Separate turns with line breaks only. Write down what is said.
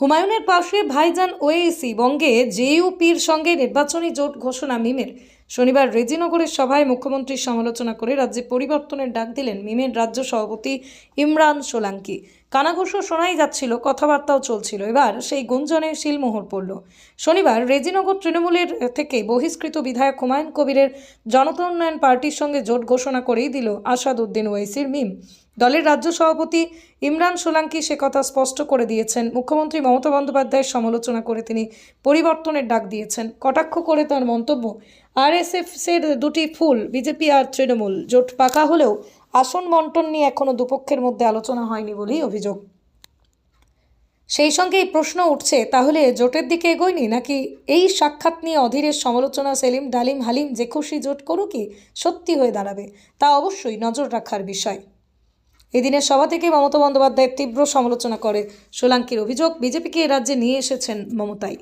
হুমায়ুনের পাশে ভাইজান ওয়েসি বঙ্গে জেইউপির সঙ্গে নির্বাচনী জোট ঘোষণা মিমের। শনিবার রেজিনগরের সভায় মুখ্যমন্ত্রীর সমালোচনা করে রাজ্যে পরিবর্তনের ডাক দিলেন মিমের রাজ্য সভাপতি ইমরান সোলাঙ্কি। কানাঘুষো শোনাই যাচ্ছিল, কথাবার্তাও চলছিল। এবার সেই গুঞ্জনে শিলমোহর পড়ল। শনিবার রেজিনগর তৃণমূলের থেকে বহিষ্কৃত বিধায়ক হুমায়ুন কবিরের জনতা উন্নয়ন পার্টির সঙ্গে জোট ঘোষণা করেই দিল আসাদ উদ্দিন ওয়েসির মিম। দলের রাজ্য সভাপতি ইমরান সোলাঙ্কি সে কথা স্পষ্ট করে দিয়েছেন। মুখ্যমন্ত্রী মমতা বন্দ্যোপাধ্যায়ের সমালোচনা করে তিনি পরিবর্তনের ডাক দিয়েছেন। কটাক্ষ করে তার মন্তব্য আরএসএফ এর দুটি ফুল, বিজেপি আর তৃণমূল, জোট পাকা হলেও আসন বন্টন নিয়ে এখনও দুপক্ষের মধ্যে আলোচনা হয়নি বলেই অভিযোগ। সেই সঙ্গে এই প্রশ্ন উঠছে, তাহলে জোটের দিকে এগোয়নি নাকি এই সাক্ষাৎ নিয়ে অধীরের সমালোচনা সেলিম, ডালিম, হালিম, যে খুশি জোট করুকই সত্যি হয়ে দাঁড়াবে, তা অবশ্যই নজর রাখার বিষয়। এদিনের সভা থেকে মমতা বন্দ্যোপাধ্যায়ের তীব্র সমালোচনা করে। সোলাঙ্কির অভিযোগ, বিজেপিকে রাজ্যে নিয়ে এসেছেন মমতাই।